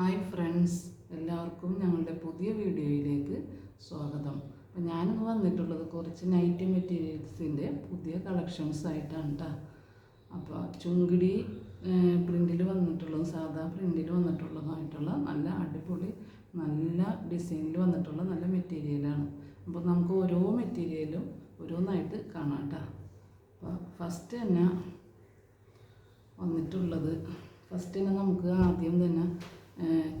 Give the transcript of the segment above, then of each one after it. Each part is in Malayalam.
ഹായ് ഫ്രണ്ട്സ് എല്ലാവർക്കും ഞങ്ങളുടെ പുതിയ വീഡിയോയിലേക്ക് സ്വാഗതം. അപ്പം ഞാനിന്ന് വന്നിട്ടുള്ളത് കുറച്ച് നൈറ്റി മെറ്റീരിയൽസിന്റെ പുതിയ കളക്ഷൻസ് ആയിട്ടാണ് കേട്ടോ അപ്പോൾ ചുങ്കിടി പ്രിന്റിൽ വന്നിട്ടുള്ളതും സാധാ പ്രിന്റിൽ വന്നിട്ടുള്ളതുമായിട്ടുള്ള നല്ല അടിപൊളി നല്ല ഡിസൈനിൽ വന്നിട്ടുള്ള നല്ല മെറ്റീരിയലാണ് അപ്പോൾ നമുക്ക് ഓരോ മെറ്റീരിയലും ഓരോന്നായിട്ട് കാണാം കേട്ടോ അപ്പോൾ ഫസ്റ്റ് തന്നെ വന്നിട്ടുള്ളത് ഫസ്റ്റ് തന്നെ നമുക്ക് ആദ്യം തന്നെ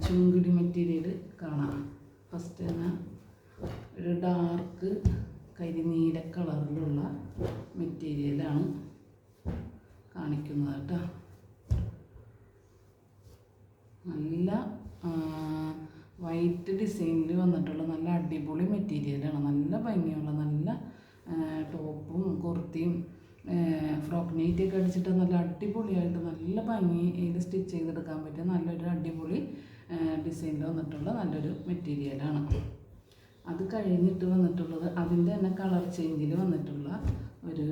ചുങ്കിടി മെറ്റീരിയൽ കാണാം. ഫസ്റ്റ് തന്നെ ഒരു ഡാർക്ക് കരിനീല കളറിലുള്ള മെറ്റീരിയലാണ് കാണിക്കുന്നത് കേട്ടോ. നല്ല വൈറ്റ് ഡിസൈനിൽ വന്നിട്ടുള്ള നല്ല അടിപൊളി മെറ്റീരിയലാണ് നല്ല ഭംഗിയുള്ള നല്ല ടോപ്പും കുർത്തിയും ഫ്രോക്ക് നൈറ്റി ഒക്കെ അടിച്ചിട്ട് നല്ല അടിപൊളിയായിട്ട് നല്ല ഭംഗി ഭംഗിയിൽ സ്റ്റിച്ച് ചെയ്തെടുക്കാൻ പറ്റിയ നല്ലൊരു അടിപൊളി ഡിസൈനിൽ വന്നിട്ടുള്ള നല്ലൊരു മെറ്റീരിയലാണ് അത് കഴിഞ്ഞിട്ട് വന്നിട്ടുള്ളത് അതിന്റെ തന്നെ കളർ ചേഞ്ചിൽ വന്നിട്ടുള്ള ഒരു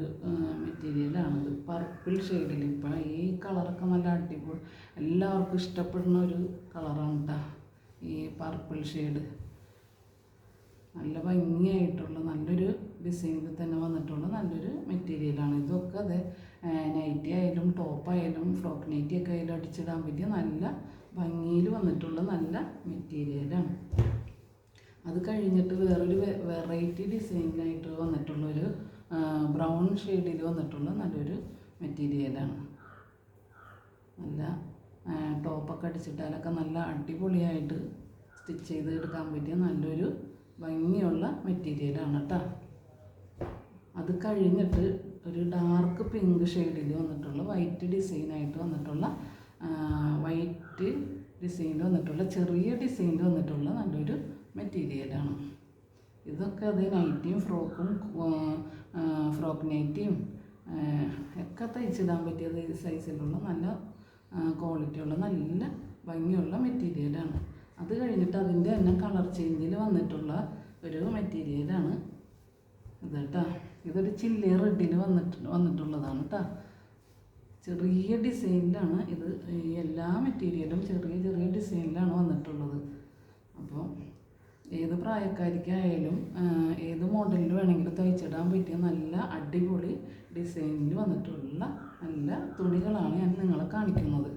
മെറ്റീരിയലാണിത് പർപ്പിൾ ഷെയ്ഡിൽ ഇപ്പം ഈ കളറൊക്കെ നല്ല അടിപൊളി എല്ലാവർക്കും ഇഷ്ടപ്പെടുന്ന ഒരു കളറാണ് കേട്ടോ ഈ പർപ്പിൾ ഷെയ്ഡ് നല്ല ഭംഗിയായിട്ടുള്ള നല്ലൊരു ഡിസൈനിൽ തന്നെ വന്നിട്ടുള്ള നല്ലൊരു മെറ്റീരിയലാണ് ഇതൊക്കെ അത് നൈറ്റി ആയാലും ടോപ്പായാലും ഫ്രോക്ക് നൈറ്റി ഒക്കെ ആയാലും അടിച്ചിടാൻ പറ്റിയ നല്ല ഭംഗിയിൽ വന്നിട്ടുള്ള നല്ല മെറ്റീരിയലാണ് അത് കഴിഞ്ഞിട്ട് വേറൊരു വെറൈറ്റി ഡിസൈനിലായിട്ട് വന്നിട്ടുള്ളൊരു ബ്രൗൺ ഷെയ്ഡിൽ വന്നിട്ടുള്ള നല്ലൊരു മെറ്റീരിയലാണ് നല്ല ടോപ്പൊക്കെ അടിച്ചിട്ടാലൊക്കെ നല്ല അടിപൊളിയായിട്ട് സ്റ്റിച്ച് ചെയ്ത് എടുക്കാൻ പറ്റിയ നല്ലൊരു ഭംഗിയുള്ള മെറ്റീരിയലാണ് കേട്ടോ അത് കഴിഞ്ഞിട്ട് ഒരു ഡാർക്ക് പിങ്ക് ഷെയ്ഡിൽ വന്നിട്ടുള്ള വൈറ്റ് ഡിസൈനായിട്ട് വന്നിട്ടുള്ള വൈറ്റ് ഡിസൈനിൽ വന്നിട്ടുള്ള ചെറിയ ഡിസൈനിൽ വന്നിട്ടുള്ള നല്ലൊരു മെറ്റീരിയലാണ് ഇതൊക്കെ അത് നൈറ്റിയും ഫ്രോക്കും ഫ്രോക്ക് നൈറ്റിയും ഒക്കെ തയ്ച്ചിടാൻ പറ്റിയ സൈസിലുള്ള നല്ല ക്വാളിറ്റിയുള്ള നല്ല ഭംഗിയുള്ള മെറ്റീരിയലാണ് അത് കഴിഞ്ഞിട്ട് അതിന്റെ തന്നെ കളർ ചേഞ്ചിൽ വന്നിട്ടുള്ള ഒരു മെറ്റീരിയലാണ് ഇത് കേട്ടോ ഇതൊരു ചില്ലി റെഡിൽ വന്നിട്ട് വന്നിട്ടുള്ളതാണ് കേട്ടോ ചെറിയ ഡിസൈനിലാണ് ഇത് എല്ലാ മെറ്റീരിയലും ചെറിയ ചെറിയ ഡിസൈനിലാണ് വന്നിട്ടുള്ളത്. അപ്പോൾ ഏത് പ്രായക്കാരിക്കായാലും ഏത് മോഡലിൽ വേണമെങ്കിലും തയ്ച്ചിടാൻ പറ്റിയ നല്ല അടിപൊളി ഡിസൈനിൽ വന്നിട്ടുള്ള നല്ല തുണികളാണ് ഞാൻ നിങ്ങളെ കാണിക്കുന്നത്.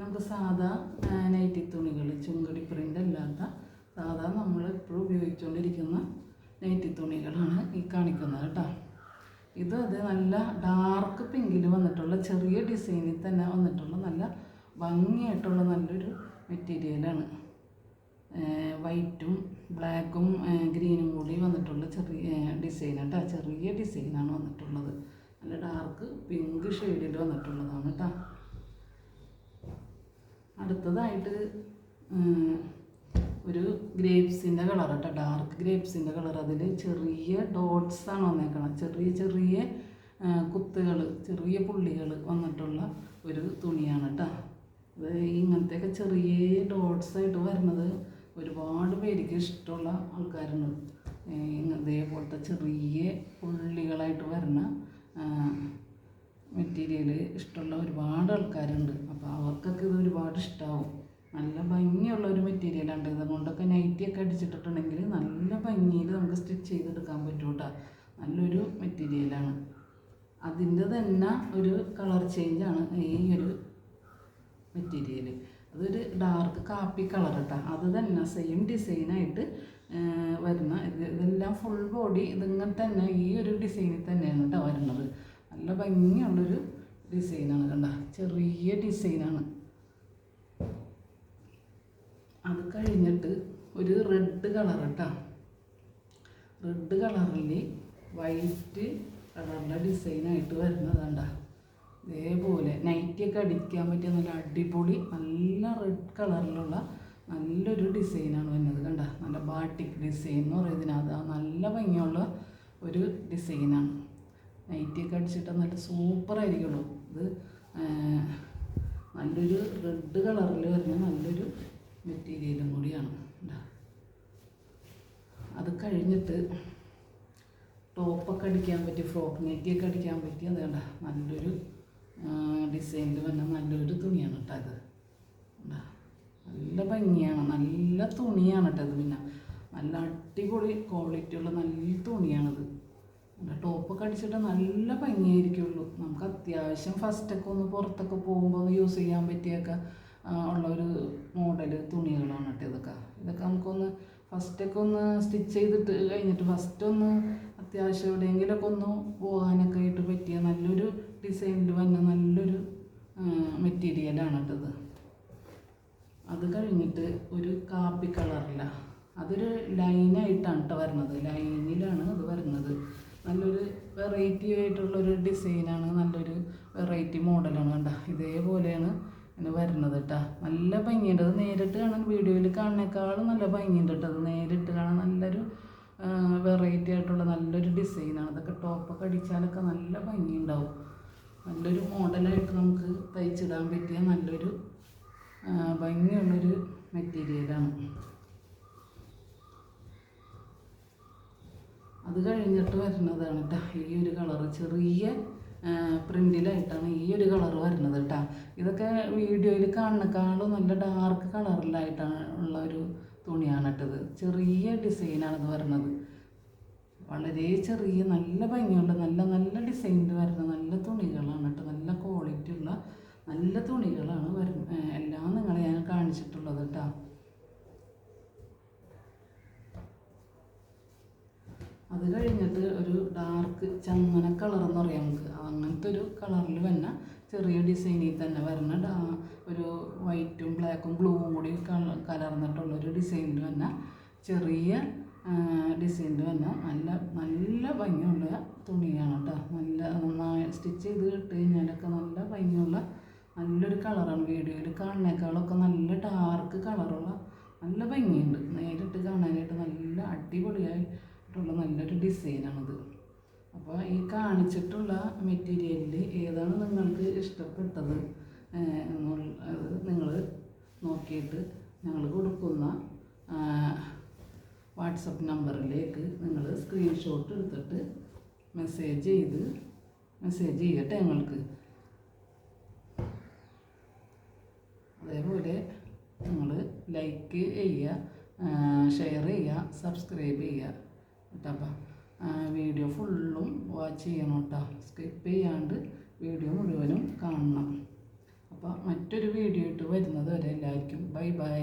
നമുക്ക് സാധാ നൈറ്റി തുണികൾ ചുങ്കടി പ്രിന്റ് അല്ലാത്ത സാധാ നമ്മൾ എപ്പോഴും ഉപയോഗിച്ചുകൊണ്ടിരിക്കുന്ന നൈറ്റി തുണികളാണ് ഈ കാണിക്കുന്നത് കേട്ടോ. ഇത് അത് നല്ല ഡാർക്ക് പിങ്കിൽ വന്നിട്ടുള്ള ചെറിയ ഡിസൈനിൽ തന്നെ വന്നിട്ടുള്ള നല്ല ഭംഗിയായിട്ടുള്ള നല്ലൊരു മെറ്റീരിയലാണ് വൈറ്റും ബ്ലാക്കും ഗ്രീനും കൂടി വന്നിട്ടുള്ള ചെറിയ ഡിസൈൻ കേട്ടോ. ചെറിയ ഡിസൈനാണ് വന്നിട്ടുള്ളത്. നല്ല ഡാർക്ക് പിങ്ക് ഷെയ്ഡിൽ വന്നിട്ടുള്ളതാണ് കേട്ടോ. അടുത്തതായിട്ട് ഒരു ഗ്രേപ്സിന്റെ കളർ കേട്ടോ. ഡാർക്ക് ഗ്രേപ്സിന്റെ കളർ. അതിൽ ചെറിയ ഡോട്ട്സ് ആണ് വന്നേക്കണം. ചെറിയ ചെറിയ കുത്തുകൾ ചെറിയ പുള്ളികൾ വന്നിട്ടുള്ള ഒരു തുണിയാണ് കേട്ടോ. അത് ഇങ്ങനത്തെയൊക്കെ ചെറിയ ഡോട്ട്സ് ആയിട്ട് വരുന്നത് ഒരുപാട് പേർക്ക് ഇഷ്ടമുള്ള ആൾക്കാരുണ്ട് ഇതേപോലത്തെ ചെറിയ പുള്ളികളായിട്ട് വരുന്ന മെറ്റീരിയൽ ഇഷ്ടമുള്ള ഒരുപാട് ആൾക്കാരുണ്ട്. അപ്പോൾ അവർക്കൊക്കെ ഇത് ഒരുപാട് ഇഷ്ടമാവും നല്ല ഭംഗിയുള്ള ഒരു മെറ്റീരിയലാണ് ഇതുകൊണ്ടൊക്കെ നൈറ്റിയൊക്കെ അടിച്ചിട്ടിട്ടുണ്ടെങ്കിൽ നല്ല ഭംഗിയിൽ നമുക്ക് സ്റ്റിച്ച് ചെയ്തെടുക്കാൻ പറ്റും കേട്ടോ നല്ലൊരു മെറ്റീരിയലാണ് അതിന്റെ തന്നെ ഒരു കളർ ചേഞ്ചാണ് ഈ ഒരു മെറ്റീരിയൽ. അതൊരു ഡാർക്ക് കാപ്പി കളർ കേട്ടോ അത് തന്നെ സെയിം ഡിസൈനായിട്ട് വരുന്ന ഇത്. ഇതെല്ലാം ഫുൾ ബോഡി ഇതിങ്ങനെ തന്നെ ഈ ഒരു ഡിസൈനിൽ തന്നെയാണ് കേട്ടോ വരുന്നത്. ഭംഗിയുള്ളൊരു ഡിസൈനാണ് കണ്ട. ചെറിയ ഡിസൈനാണ്. അത് കഴിഞ്ഞിട്ട് ഒരു റെഡ് കളർ കേട്ടോ റെഡ് കളറിൽ വൈറ്റ് കളറിന്റെ ഡിസൈനായിട്ട് വരുന്നതാണ്ട. ഇതേപോലെ നൈറ്റിയൊക്കെ അടിക്കാൻ പറ്റിയ നല്ല അടിപൊളി നല്ല റെഡ് കളറിലുള്ള നല്ലൊരു ഡിസൈനാണ് വരുന്നത് കണ്ട. നല്ല ബാട്ടിക് ഡിസൈൻ എന്ന് പറയുന്നതിനകത്ത് നല്ല ഭംഗിയുള്ള ഒരു ഡിസൈനാണ്. നൈറ്റിയൊക്കെ അടിച്ചിട്ട് നല്ല സൂപ്പറായിരിക്കുള്ളൂ ഇത് നല്ലൊരു റെഡ് കളറിൽ വരുന്ന നല്ലൊരു മെറ്റീരിയലും കൂടിയാണ്. അത് കഴിഞ്ഞിട്ട് ടോപ്പൊക്കെ അടിക്കാൻ പറ്റി ഫ്രോക്ക് നെറ്റിയൊക്കെ അടിക്കാൻ പറ്റി അതേണ്ട നല്ലൊരു ഡിസൈനിൽ വന്ന നല്ലൊരു തുണിയാണ് കേട്ടോ അത്? നല്ല ഭംഗിയാണ് നല്ല തുണിയാണ് കേട്ടോ അത് പിന്നെ. നല്ല അടിപൊളി ക്വാളിറ്റിയുള്ള നല്ല തുണിയാണിത്. ടോപ്പൊക്കെ അടിച്ചിട്ട് നല്ല ഭംഗിയായിരിക്കുള്ളൂ. നമുക്ക് അത്യാവശ്യം ഫസ്റ്റൊക്കെ ഒന്ന് പുറത്തൊക്കെ പോകുമ്പോൾ ഒന്ന് യൂസ് ചെയ്യാൻ പറ്റിയൊക്കെ ഉള്ള ഒരു മോഡൽ തുണികളാണ് കേട്ടോ ഇതൊക്കെ. ഇതൊക്കെ നമുക്കൊന്ന് ഫസ്റ്റൊക്കെ ഒന്ന് സ്റ്റിച്ച് ചെയ്തിട്ട് കഴിഞ്ഞിട്ട് ഫസ്റ്റ് ഒന്ന് അത്യാവശ്യം എവിടെയെങ്കിലൊക്കെ ഒന്ന് പോകാനൊക്കെ ആയിട്ട് പറ്റിയ നല്ലൊരു ഡിസൈനിൽ വന്ന നല്ലൊരു മെറ്റീരിയലാണ് കേട്ടത് അത് കഴിഞ്ഞിട്ട് ഒരു കാപ്പി കളറില്ല അതൊരു ലൈനായിട്ടാണ് കേട്ടോ വരുന്നത്. ലൈനിലാണ് അത് വരുന്നത്. വെറൈറ്റി ആയിട്ടുള്ളൊരു ഡിസൈനാണ് നല്ലൊരു വെറൈറ്റി മോഡലാണ് കണ്ട? ഇതേപോലെയാണ് ഇങ്ങനെ വരുന്നത് കേട്ടോ നല്ല ഭംഗിയുണ്ട്. അത് നേരിട്ട് കാണാൻ വീഡിയോയിൽ കാണുന്നേക്കാളും നല്ല ഭംഗിയുണ്ട് കേട്ടോ അത് നേരിട്ട് കാണാൻ നല്ലൊരു വെറൈറ്റി ആയിട്ടുള്ള നല്ലൊരു ഡിസൈനാണ് അതൊക്കെ ടോപ്പൊക്കെ അടിച്ചാലൊക്കെ നല്ല ഭംഗിയുണ്ടാവും. നല്ലൊരു മോഡലായിട്ട് നമുക്ക് തയ്ച്ചിടാൻ പറ്റിയ നല്ലൊരു ഭംഗിയുള്ളൊരു മെറ്റീരിയലാണ് അത് കഴിഞ്ഞിട്ട് വരുന്നതാണ് കേട്ടോ ഈ ഒരു കളറ് ചെറിയ പ്രിന്റിലായിട്ടാണ് ഈ ഒരു കളർ വരുന്നത് കേട്ടോ ഇതൊക്കെ വീഡിയോയിൽ കാണുന്നേക്കാളും നല്ല ഡാർക്ക് കളറിലായിട്ടാണ് ഉള്ള ഒരു തുണിയാണ് ഇട്ടത് ചെറിയ ഡിസൈനാണ് ഇത് വരുന്നത്. വളരെ ചെറിയ നല്ല ഭംഗിയുള്ള നല്ല നല്ല ഡിസൈനിൽ വരുന്ന നല്ല തുണികളാണ് കേട്ടോ നല്ല ക്വാളിറ്റി ഉള്ള നല്ല തുണികളാണ് വരുന്ന എല്ലാം നിങ്ങളെ ഞാൻ കാണിച്ചിട്ടുള്ളത് കേട്ടോ അത് കഴിഞ്ഞിട്ട് ഒരു ഡാർക്ക് ചങ്ങന കളർ എന്ന് പറയാം നമുക്ക്. അങ്ങനത്തെ ഒരു കളറിൽ വന്ന ചെറിയ ഡിസൈനിൽ തന്നെ വരുന്ന ഡാ ഒരു വൈറ്റും ബ്ലാക്കും ബ്ലൂവും കൂടി കലർന്നിട്ടുള്ള ഒരു ഡിസൈനിൽ വന്ന ചെറിയ ഡിസൈനിൽ വന്ന നല്ല നല്ല ഭംഗിയുള്ള തുണിയാണ് കേട്ടോ നല്ല നന്നായി സ്റ്റിച്ച് ചെയ്ത് ഇട്ട് കഴിഞ്ഞാലൊക്കെ നല്ല ഭംഗിയുള്ള നല്ലൊരു കളറാണ് വീഡിയോയിൽ കാണുന്നേക്കാളൊക്കെ നല്ല ഡാർക്ക് കളറുള്ള നല്ല ഭംഗിയുണ്ട്. നേരിട്ട് കാണാനായിട്ട് നല്ല അടിപൊളിയായിട്ടുള്ള നല്ലൊരു ഡിസൈനാണിത്. അപ്പോൾ ഈ കാണിച്ചിട്ടുള്ള മെറ്റീരിയലിൽ ഏതാണ് നിങ്ങൾക്ക് ഇഷ്ടപ്പെട്ടത്? എന്നുള്ളത് നിങ്ങൾ നോക്കിയിട്ട് ഞങ്ങൾ കൊടുക്കുന്ന വാട്സപ്പ് നമ്പറിലേക്ക് നിങ്ങൾ സ്ക്രീൻഷോട്ട് എടുത്തിട്ട് മെസ്സേജ് ചെയ്ത് മെസ്സേജ് ചെയ്യട്ടെ ഞങ്ങൾക്ക്. അതേപോലെ നിങ്ങൾ ലൈക്ക് ചെയ്യുക ഷെയർ ചെയ്യുക സബ്സ്ക്രൈബ് ചെയ്യുക. കേട്ടോ അപ്പം വീഡിയോ ഫുള്ളും വാച്ച് ചെയ്യണം കേട്ടോ സ്കിപ്പ് ചെയ്യാണ്ട് വീഡിയോ മുഴുവനും കാണണം. അപ്പോൾ മറ്റൊരു വീഡിയോ ഇട്ട് വരുന്നത് വരെ എല്ലാവർക്കും ബൈ ബൈ